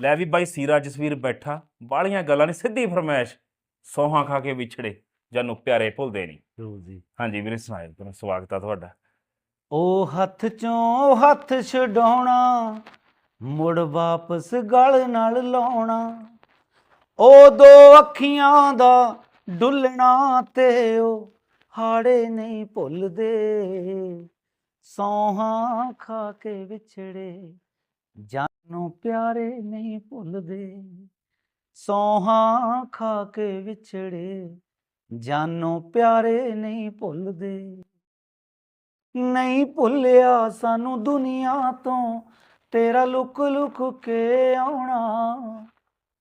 ਲੈ ਵੀ ਬਾਈ ਸੀਰਾ ਜਸਵੀਰ ਬੈਠਾ ਬਾਲੀਆਂ ਗੱਲਾਂ ਨੇ ਸਿੱਧੀ ਫਰਮਾਇਸ਼ ਸੌਹਾਂ ਖਾ ਕੇ ਵਿਛੜੇ ਜਾਨੂੰ ਪਿਆਰੇ ਭੁੱਲਦੇ ਨਹੀਂ ਲਓ ਜੀ। ਹਾਂਜੀ ਵੀਰੇ ਸੁਣਾਇਓ ਤੁਹਾਨੂੰ ਸਵਾਗਤ ਆ ਤੁਹਾਡਾ। ਉਹ ਹੱਥ ਚੋਂ ਹੱਥ ਛਡਾਉਣਾ ਮੁੜ ਵਾਪਸ ਗਲ ਨਾਲ ਲਾਉਣਾ। ਉਹ ਦੋ ਅੱਖੀਆਂ ਦਾ ਡੁੱਲਣਾ ਤੇ ਉਹ ਹਾੜੇ ਨਹੀਂ ਭੁੱਲਦੇ। ਸੌਹਾਂ ਖਾ ਕੇ ਵਿਛੜੇ ਜਾਨੋਂ ਪਿਆਰੇ ਨਹੀਂ ਭੁੱਲਦੇ। ਸੋਹਾਂ ਖਾ ਕੇ ਵਿਛੜੇ, ਜਾਨੋਂ ਪਿਆਰੇ ਨਹੀਂ ਭੁੱਲਦੇ। ਨਹੀਂ ਭੁੱਲਿਆ ਸਾਨੂੰ ਦੁਨੀਆ ਤੋਂ, ਤੇਰਾ ਲੁਕ ਲੁਕ ਕੇ ਆਉਣਾ।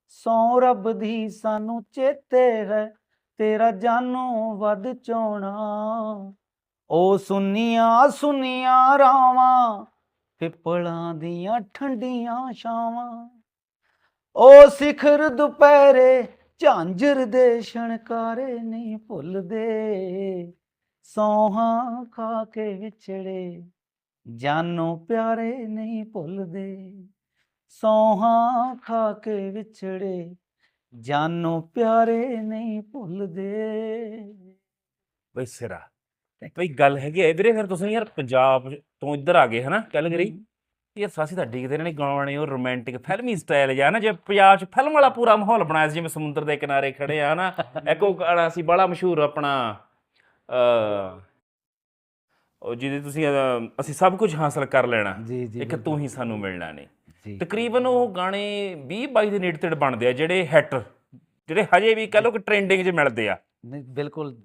ਸੌ ਰੱਬ ਦੀ ਸਾਨੂੰ ਚੇਤੇ ਹੈ, ਤੇਰਾ ਜਾਨੋ ਵੱਧ ਚੋਣਾ। ਉਹ ਸੁਨੀਆਂ ਸੁਨੀਆਂ ਰਾਵਾਂ ਪਿੱਪਲਾਂ ਦੀਆਂ ਠੰਡੀਆਂ ਛਾਵਾਂ। ਉਹ ਸਿਖਰ ਦੁਪਹਿਰੇ ਝਾਂਜਰ ਦੇ ਛਣਕਾਰੇ ਨਹੀਂ ਭੁੱਲਦੇ। ਸੋਹਾਂ ਖਾ ਕੇ ਵਿਛੜੇ, ਜਾਨੋਂ ਪਿਆਰੇ ਨਹੀਂ ਭੁੱਲਦੇ। ਸੋਹਾਂ ਖਾ ਕੇ ਵਿਛੜੇ, ਜਾਨੋਂ ਪਿਆਰੇ ਨਹੀਂ ਭੁੱਲਦੇ। ਬਈ ਸਿਰਾ ਬਈ ਗੱਲ ਹੈਗੀ ਹੈ ਵੀਰੇ ਫਿਰ ਤੁਸੀਂ ਯਾਰ ਪੰਜਾਬ ਤੋਂ ਇੱਧਰ ਆ ਗਏ ਹਨਾ? ਕੈਲਗਰੀ ਯਾਰ ਸਾਸੀ ਤਾਂ ਡਿੱਗਦੇ ਨੇ ਗਾਣੇ ਉਹ ਰੋਮਾਂਟਿਕ ਫਿਲਮੀ ਸਟਾਈਲ ਜਿਹਾ ਨਾ ਜੇ ਪੰਜਾਬ 'ਚ ਫਿਲਮ ਵਾਲਾ ਪੂਰਾ ਮਾਹੌਲ ਬਣਾਇਆ ਸੀ ਜਿਵੇਂ ਸਮੁੰਦਰ ਦੇ ਕਿਨਾਰੇ ਖੜੇ ਆ ਨਾ ਇੱਕ ਗਾਣਾ ਸੀ ਬੜਾ ਮਸ਼ਹੂਰ ਆਪਣਾ ਅ ਉਹ ਜਿਹਦੇ ਤੁਸੀਂ ਅਸੀਂ ਸਭ ਕੁਝ ਹਾਸਲ ਕਰ ਲੈਣਾ ਜੀ ਜੀ ਇੱਕ ਤੂੰ ਹੀ ਸਾਨੂੰ ਮਿਲਣਾ ਜੀ। ਤਕਰੀਬਨ ਉਹ ਗਾਣੇ 20 22 ਦੇ ਨੇੜੇ ਤੇੜੇ ਬਣਦੇ ਆ ਜਿਹੜੇ ਹਿੱਟ ਜਿਹੜੇ ਹਜੇ ਵੀ ਕਹ ਲੋ ਕਿ ਟ੍ਰੈਂਡਿੰਗ 'ਚ ਮਿਲਦੇ ਆ। ਨਹੀਂ ਬਿਲਕੁਲ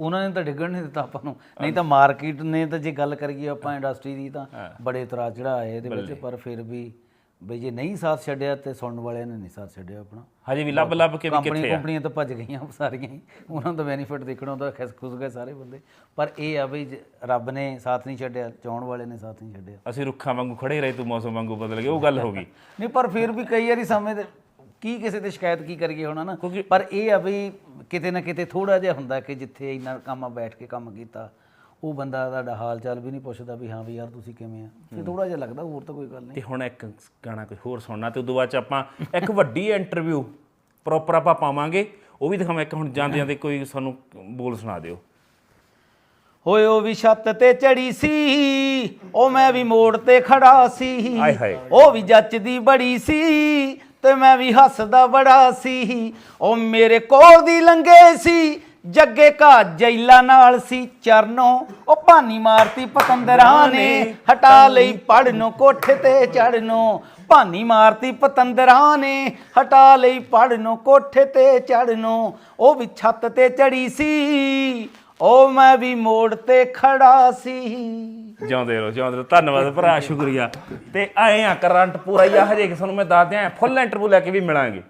ਉਹਨਾਂ ਨੇ ਤਾਂ ਡਿੱਗਣ ਨਹੀਂ ਦਿੱਤਾ ਆਪਾਂ ਨੂੰ। ਨਹੀਂ ਤਾਂ ਮਾਰਕੀਟ ਨੇ ਤਾਂ ਜੇ ਗੱਲ ਕਰੀਏ ਆਪਾਂ ਇੰਡਸਟਰੀ ਦੀ ਤਾਂ। ਬੜੇ ਉਤਰਾਅ ਚੜਾਏ ਇਹਦੇ ਵਿੱਚ। ਪਰ ਫਿਰ ਵੀ ਬਈ ਜੇ ਨਹੀਂ ਸਾਥ ਛੱਡਿਆ ਤੇ ਸੁਣਨ ਵਾਲਿਆਂ ਨੇ ਨਹੀਂ ਸਾਥ ਛੱਡਿਆ ਆਪਣਾ। ਹਜੇ ਵੀ ਲੱਭ ਲੱਭ ਕੇ ਵੀ ਕਿੱਥੇ ਆ। ਕੰਪਨੀਆਂ ਤਾਂ ਭੱਜ ਗਈਆਂ ਸਾਰੀਆਂ ਹੀ। ਉਹਨਾਂ ਦਾ ਬੈਨੀਫਿਟ ਦੇਖਣਾ ਹੁੰਦਾ ਖਿਸ ਖੁਸ ਗਏ ਸਾਰੇ ਬੰਦੇ। ਪਰ ਇਹ ਆ ਬਈ ਰੱਬ ਨੇ ਸਾਥ ਨਹੀਂ ਛੱਡਿਆ ਚਾਹਣ ਵਾਲੇ ਨੇ ਸਾਥ ਨਹੀਂ ਛੱਡਿਆ। ਅਸੀਂ ਰੁੱਖਾਂ ਵਾਂਗੂ ਖੜੇ ਰਹੇ ਤੂੰ ਮੌਸਮ ਵਾਂਗੂ ਬਦਲ ਗਏ ਉਹ ਗੱਲ ਹੋ ਗਈ। ਨਹੀਂ ਪਰ ਫਿਰ ਵੀ ਕਈ ਵਾਰੀ ਸਮੇਂ ਤੇ ਕੀ ਕਿਸੇ ਤੇ ਸ਼ਿਕਾਇਤ ਕੀ ਕਰੀਏ ਹੁਣ ਨਾ ਪਰ ਇਹ ਆ ਵੀ ਕਿਤੇ ਨਾ ਕਿਤੇ ਥੋੜਾ ਜਿਹਾ ਹੁੰਦਾ ਕਿ ਜਿੱਥੇ ਇੰਨਾ ਕੰਮ ਬੈਠ ਕੇ ਕੰਮ ਕੀਤਾ ਉਹ ਬੰਦਾ ਤੁਹਾਡਾ ਹਾਲ ਚਾਲ ਵੀ ਨਹੀਂ ਪੁੱਛਦਾ ਵੀ ਹਾਂ ਵੀ ਯਾਰ ਤੁਸੀਂ ਕਿਵੇਂ ਆ? ਫਿਰ ਥੋੜਾ ਜਿਹਾ ਲੱਗਦਾ ਹੋਰ ਤਾਂ ਕੋਈ ਗੱਲ ਨਹੀਂ। ਤੇ ਹੁਣ ਇੱਕ ਗਾਣਾ ਕੋਈ ਹੋਰ ਸੁਣਨਾ ਤੇ ਉਦੋਂ ਬਾਅਦ ਚ ਆਪਾਂ ਇੱਕ ਵੱਡੀ ਇੰਟਰਵਿਊ ਪ੍ਰੋਪਰ ਆਪਾਂ ਪਾਵਾਂਗੇ। ਉਹ ਵੀ ਦਿਖਾਵਾਂ ਇੱਕ ਹੁਣ ਜਾਂਦੇ ਜਾਂਦੇ ਕੋਈ ਸਾਨੂੰ ਬੋਲ ਸੁਣਾ ਦਿਓ। ਹੋਏ ਉਹ ਵੀ ਛੱਤ ਤੇ ਚੜੀ ਸੀ ਉਹ ਮੈਂ ਵੀ ਮੋੜ ਤੇ ਖੜਾ ਸੀ। ਉਹ ਵੀ ਜੱਚਦੀ ਬੜੀ ਸੀ ਤੇ ਮੈਂ ਵੀ ਹੱਸਦਾ ਬੜਾ ਸੀ। ਉਹ ਮੇਰੇ ਕੋਲ ਦੀ ਲੰਗੇ ਸੀ। ਜੱਗੇ ਕਾ ਜੈਲਾ ਨਾਲ ਸੀ ਚਰਨੋਂ। ਉਹ ਭਾਨੀ ਮਾਰਤੀ ਪਤੰਦਰਾਂ ਨੇ ਹਟਾ ਲਈ ਪੜਨੋਂ, ਕੋਠੇ ਤੇ ਚੜਨੋਂ। ਭਾਨੀ ਮਾਰਤੀ ਪਤੰਦਰਾਂ ਨੇ ਹਟਾ ਲਈ ਪੜਨੋਂ, ਕੋਠੇ ਤੇ ਚੜਨੋਂ। ਉਹ ਵੀ ਛੱਤ ਤੇ ਚੜੀ ਸੀ। ਉਹ ਮੈਂ ਵੀ ਮੋੜ ਤੇ ਖੜਾ ਸੀ। ਜਿਉਂਦੇ ਰਹੋ ਜਿਉਂਦੇ ਰਹੋ। ਧੰਨਵਾਦ ਭਰਾ, ਸ਼ੁਕਰੀਆ। ਤੇ ਆਏ ਆ ਕਰੰਟ ਪੂਰਾ ਹੀ ਆ ਹਜੇ ਕਿ ਤੁਹਾਨੂੰ ਮੈਂ ਦੱਸ ਦਿਆਂ ਫੁੱਲ ਇੰਟਰਵਿਊ ਲੈ ਕੇ ਵੀ ਮਿਲਾਂਗੇ।